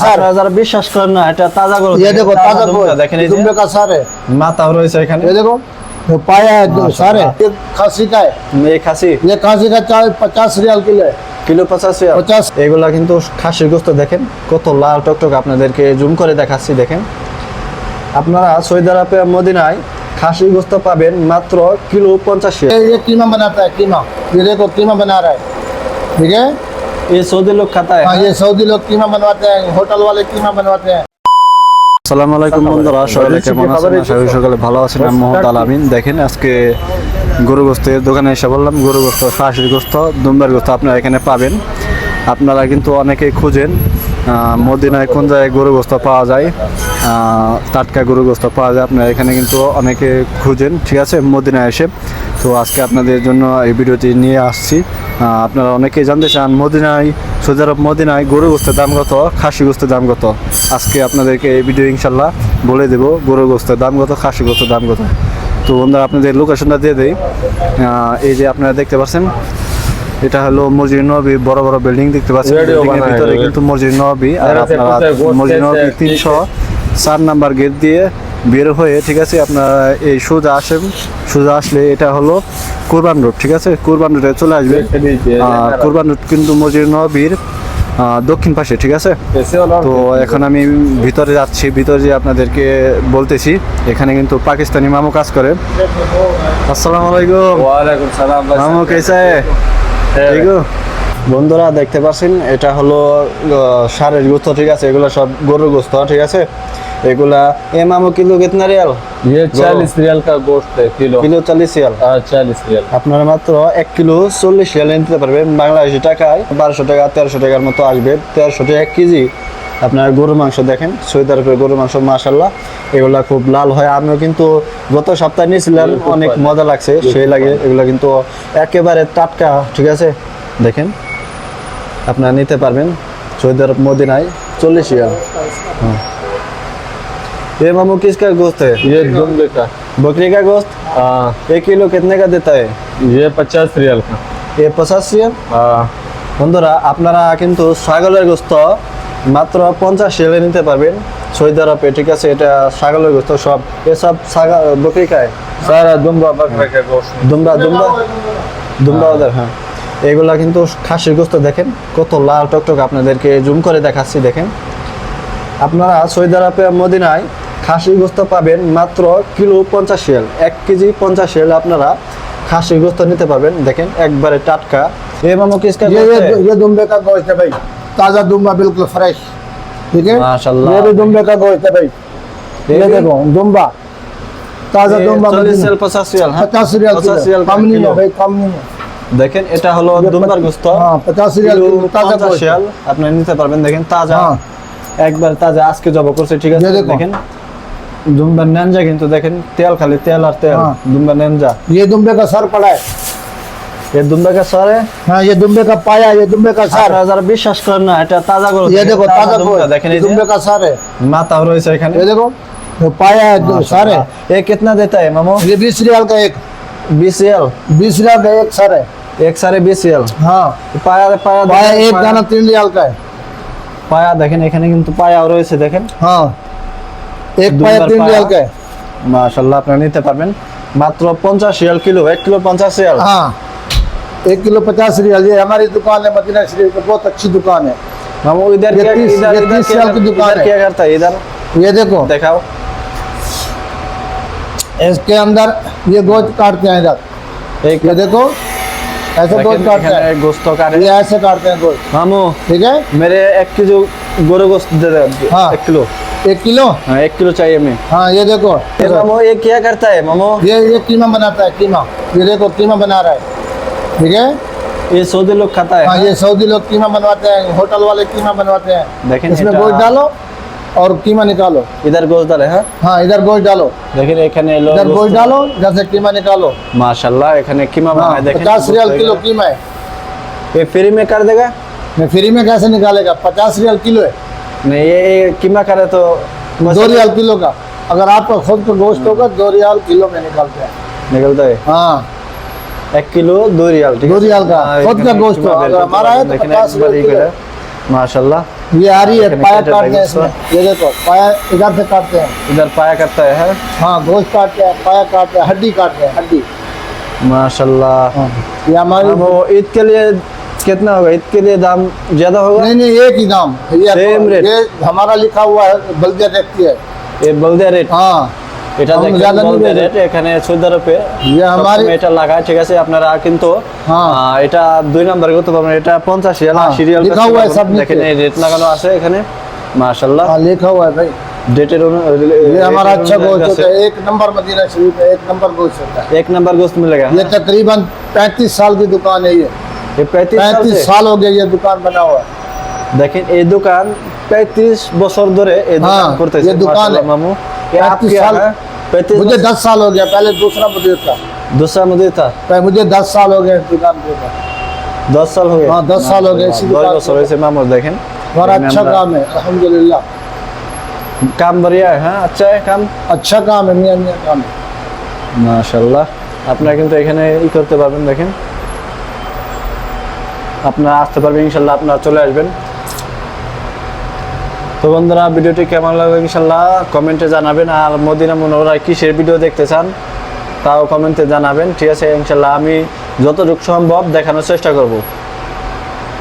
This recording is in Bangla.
স্যার আপনারা যারা বিশ্বাস করেন না এটা তাজা গরু ये देखो ताजा দুমড়া, गोश्त দেখেন এই যে दुम्बे का सर है মাথাও রয়েছে এখানে ये देखो ये पाया है जो सर है ये खांसी का है এই খাসি ये खांसी का चार पचास रियाल किलो है কিলো পঁচাশ রিয়াল। পঞ্চাশ। এগুলা কিন্তু খাসির গোস্ত দেখেন কত লাল টকটক আপনাদেরকে জুম করে দেখাচ্ছি দেখেন আপনারা সৌদি আরবে মদিনায় খাসির গোস্ত পাবেন মাত্র কিলো পঞ্চাশ রিয়াল। ये ये कीमा बनाता है कीमा ये देखो कीमा बना रहा है ठीक है এই সৌদি লোক খাতায় हाँ ये सऊदी लोग कीमा बनवाते हैं होटल वाले कीमा बनवाते हैं আসসালামু আলাইকুম বন্ধুরা সবাই কেমন আছেন আশা করি সকালে ভালো আছেন আমি মোহাম্মদ আলামিন দেখেন আজকে গরু গোস্তের দোকানে এসে বললাম গরু গোস্ত খাসির গোস্ত দুম্বার গোস্ত আপনারা এখানে পাবেন আপনারা কিন্তু অনেকেই খুঁজেন আহ, মদিনায় কোন জায়গায় গরু গোস্ত পাওয়া যায়? টাটকা গরু গোস্ত পাওয়া যায়। আপনারা এখানে কিন্তু অনেকে খুঁজেন ঠিক আছে? মদিনায় এসে। তো আজকে আপনাদের জন্য এই ভিডিওটি নিয়ে আসছি। আপনারা অনেকেই জানতে চান মদিনায় সৌদি আরব মদিনায় গরু গোস্তের দাম কত খাসি গোস্তের দাম কত? আজকে আপনাদেরকে এই ভিডিও ইনশাল্লাহ বলে দেবো গরু গোস্তের দাম কত খাসি গোস্তের দাম কত। তো বন্ধুরা আপনাদের লোকেশনটা দিয়ে আহ, এই যে আপনারা দেখতে পাচ্ছেন এটা হলো মসজিদ নবী বড় বড় বিল্ডিং দেখতে পাচ্ছেন। বিল্ডিং এর ভিতরে কিন্তু মসজিদ নবী আর আপনারা মসজিদ নবী তিনশো চার নাম্বার গেট দিয়ে বের হয়ে ঠিক আছে আপনারা এই সোজা আসেন। সোজা আসলে এটা হলো কোরবান রোড ঠিক আছে? কোরবান রোডে চলে আসবে। কোরবান রোড কিন্তু মসজিদ নবীর দক্ষিণ পাশে ঠিক আছে? তো এখন আমি ভিতরে যাচ্ছি ভিতরে যে আপনাদেরকে বলতেছি এখানে কিন্তু পাকিস্তানি মামু কাজ করে। আসসালামু আলাইকুম। ওয়ালাইকুম সালাম মামু কেসা? বন্ধুরা দেখতে পাচ্ছেন এটা হলো আহ, ষাঁড়ের গোস্ত ঠিক আছে এগুলো সব গরুর গোস্ত ঠিক আছে এগুলা এ মামু কিলো কিতনা রিয়াল ये चालीस रियाल का गोश्त है किलो কিলো চল্লিশ রিয়াল हाँ चालीस रियाल আপনারা মাত্র এক কিলো চল্লিশ রিয়াল নিতে পারবেন বাংলাদেশি টাকায় বারোশো টাকা তেরোশো টাকার মতো আসবে তেরোশো টাকা এক কেজি আপনার গরুর মাংস দেখেন সৈদার উপরে গরুর মাংস মাসাল্লাহ এগুলা খুব লাল হয় আমিও কিন্তু গত সপ্তাহে নিয়েছিলাম অনেক মজা লাগছে সেই লাগে এগুলো কিন্তু একেবারে টাটকা ঠিক আছে দেখেন আপনারা নিতে পারবেন সৌদি আরব মদিনায় চল্লিশ রিয়াল हाँ। ये मामू किसका गोश्त है ये दुम्बे का बकरी का गोश्त हाँ एक किलो कितने का देता है ये पचास रियाल का এ পঁচাশ রিয়াল हाँ বন্ধুরা আপনারা কিন্তু ছাগলের গোস্ত মাত্র পঞ্চাশ রিয়ালে নিতে পারবেন সৌদি আরবে ঠিক আছে এটা ছাগলের গোস্ত সব এসব ছাগল বকরি খায় सारा दुम्बा बकरे का गोश्त দুমরা দুমরা দুমরা ওদের হ্যাঁ এগুলা কিন্তু খাসির গোস্ত দেখেন কত লাল টকটক আপনাদেরকে জুম করে দেখাচ্ছি দেখেন আপনারা সৌদি আরবে মদিনায় খাসির গোস্ত পাবেন মাত্র কিলো পঞ্চাশ রিয়াল এক কেজি পঞ্চাশ রিয়াল আপনারা খাসির গোস্ত নিতে পারবেন দেখেন একবারে টাটকা এ মামু কিসকা ये गोश्त ये है? ये दुम्बे का गोश्त है भाई ताजा दुम्बा बिल्कुल फ्रेश ठीक है माशाल्लाह। ये भी दुम्बे का गोश्त है भाई ये ये भी? देखो दुम्बा ताजा दुम्बा চল্লিশ রিয়াল পঞ্চাশ রিয়াল হ্যাঁ पचास रियाल পঞ্চাশ রিয়াল किलो कम नहीं কিলো। है भाई कम नहीं है দেখেন এটা হলো ये দুম্বার पच- গোস্ত हाँ पचास रियाल কিলো किलो ताजा পঞ্চাশ गोश्त রিয়াল আপনি নিতে পারবেন দেখেন তাজা হ্যাঁ। একবার তাজা আজকে জব করছে ঠিক আছে ये देखो। দেখেন দুম্বার নেনজা কিন্তু দেখেন তেল খালি তেল আর তেল হ্যাঁ। দুম্বার নেনজা ये दुम्बे का सर पड़ा है এর দুম্বাকে সরে हाँ ये दुम्बे का पाया ये दुम्बे का सर আপনারা যারা বিশ্বাস করেন না এটা তাজা গরু ये देखो ताजा দুম্বা, गोश्त দেখেন ये এই যে दुम्बे का सर है মাথাও রয়েছে এখানে ये देखो ये पाया है जो सर है ये कितना देता है मामू ये बीस रियाल का एक बीस रियाल बीस रियाल का एक सर है एक साढ़े बीस रियाल हाँ পায়া পায়া पाया দেখেন, एक পায়া- दाना तीन रियाल का है পায়া দেখেন এখানে কিন্তু পায়াও রয়েছে দেখেন हाँ एक दुम्बर पाया तीन पाया। रियाल का है মাশাল্লাহ আপনারা নিতে পারবেন মাত্র পঞ্চাশ রিয়াল কিলো এক কিলো পঞ্চাশ রিয়াল हाँ एक किलो पचास रियाल ये हमारी दुकान है मदीना शरीफ की बहुत अच्छी दुकान है। हम इधर तीस साल की दुकान क्या करता है? इधर। ये देखो। दिखाओ। इसके अंदर ये गोश्त काटते हैं इधर एक ये देखो ऐसे गोश्त काटते हैं। गोश्त तो काट ये ऐसे काटते हैं गोश्त हम ठीक है? मेरे एक किलो गोरे गोश्त दे दे। हाँ। एक किलो। एक किलो? हाँ एक किलो चाहिए हमें। हाँ ये देखो। ये मामो ये क्या करता है मामो? ये ये कीमा बनाता है कीमा। ये देखो कीमा बना रहा है। ठीक है ये सऊदी लोग खाता है हाँ ये सऊदी लोग कीमा बनवाते हैं होटल वाले कीमा बनवाते हैं देखें इसमें এটা- गोश्त डालो और कीमा निकालो इधर गोश्त डाले हाँ हाँ इधर गोश्त डालो দেখেন এখানে এলো इधर गोश्त डालो इधर से कीमा निकालो माशाल्लाह এখানে কিমা हाँ বানায় দেখেন पचास रियाल किलो कीमा है ये फ्री में कर देगा मैं फ्री में कैसे निकालेगा पचास रियाल किलो है नहीं ये ये कीमा करे तो दो रियाल किलो का अगर आपका खुद का गोश्त होगा दो रियाल किलो में निकालते हैं निकलता है हाँ एक किलो दो रियाल दो रियाल का खुद का गोश्त हमारा है पचास माशाल्लाह ये आ रही है पाया काटते हैं इसमें ये देखो पाया इधर से काटते हैं इधर पाया करता है हाँ गोश्त काटते हैं पाया काटते हैं हड्डी काटते हैं हड्डी माशाल्लाह ये हमारी वो ईद के लिए कितना होगा ईद के लिए दाम ज़्यादा होगा नहीं नहीं एक ही दाम ये हमारा लिखा हुआ है बल्दिया रेट की है ये बल्दिया रेट हाँ এটা দেখেন বলতে রেট এখানে 14 রুপে ইয়া আমারে এটা লাগা ঠিক আছে? আপনারা কিন্তু এটা দুই নাম্বার করতে পারবেন এটা 50 রিয়াল 80 দেখেন রেট লাগানো আছে এখানে माशाल्लाह लिखा हुआ है भाई डेटेड ये हमारा अच्छा गोश्त होता है एक नंबर मदीना शरीफ है एक नंबर गोश्त होता है एक नंबर गोश्त तकरीबन पैंतीस साल की दुकान है ये पैंतीस साल हो गया ये दुकान बना हुआ देखें ये दुकान पैंतीस बसर दौरे ये करते ये दुकान मामू ये आपकी साल है पैंतीस मुझे दस साल हो गया पहले दूसरा मुझे था दूसरा मुझे था पहले मुझे दस साल हो गए इस दुकान के ऊपर দশ সাল হয়ে हाँ, दस साल हो गए इसी দশ दुकान বছর पे। হয়েছে মামুর দেখেন हमारा এখানে अच्छा আমরা- काम है अल्हम्दुलिल्लाह কাম बढ़िया है হ্যাঁ আচ্ছা है কাম अच्छा काम है मियाँ मियाँ काम है মাশাল্লাহ আপনারা কিন্তু এখানে ই করতে পারবেন দেখেন আপনারা আসতে পারবেন ইনশাল্লাহ আপনারা চলে আসবেন তো বন্ধুরা, ভিডিওটি কেমন লাগবে ইনশাল্লাহ কমেন্টে জানাবেন। আর মদিনা মনোরা কিসের ভিডিও দেখতে চান, তাও কমেন্টে জানাবেন। ঠিক আছে, ইনশাল্লাহ আমি যতটুকু সম্ভব দেখানোর চেষ্টা করব।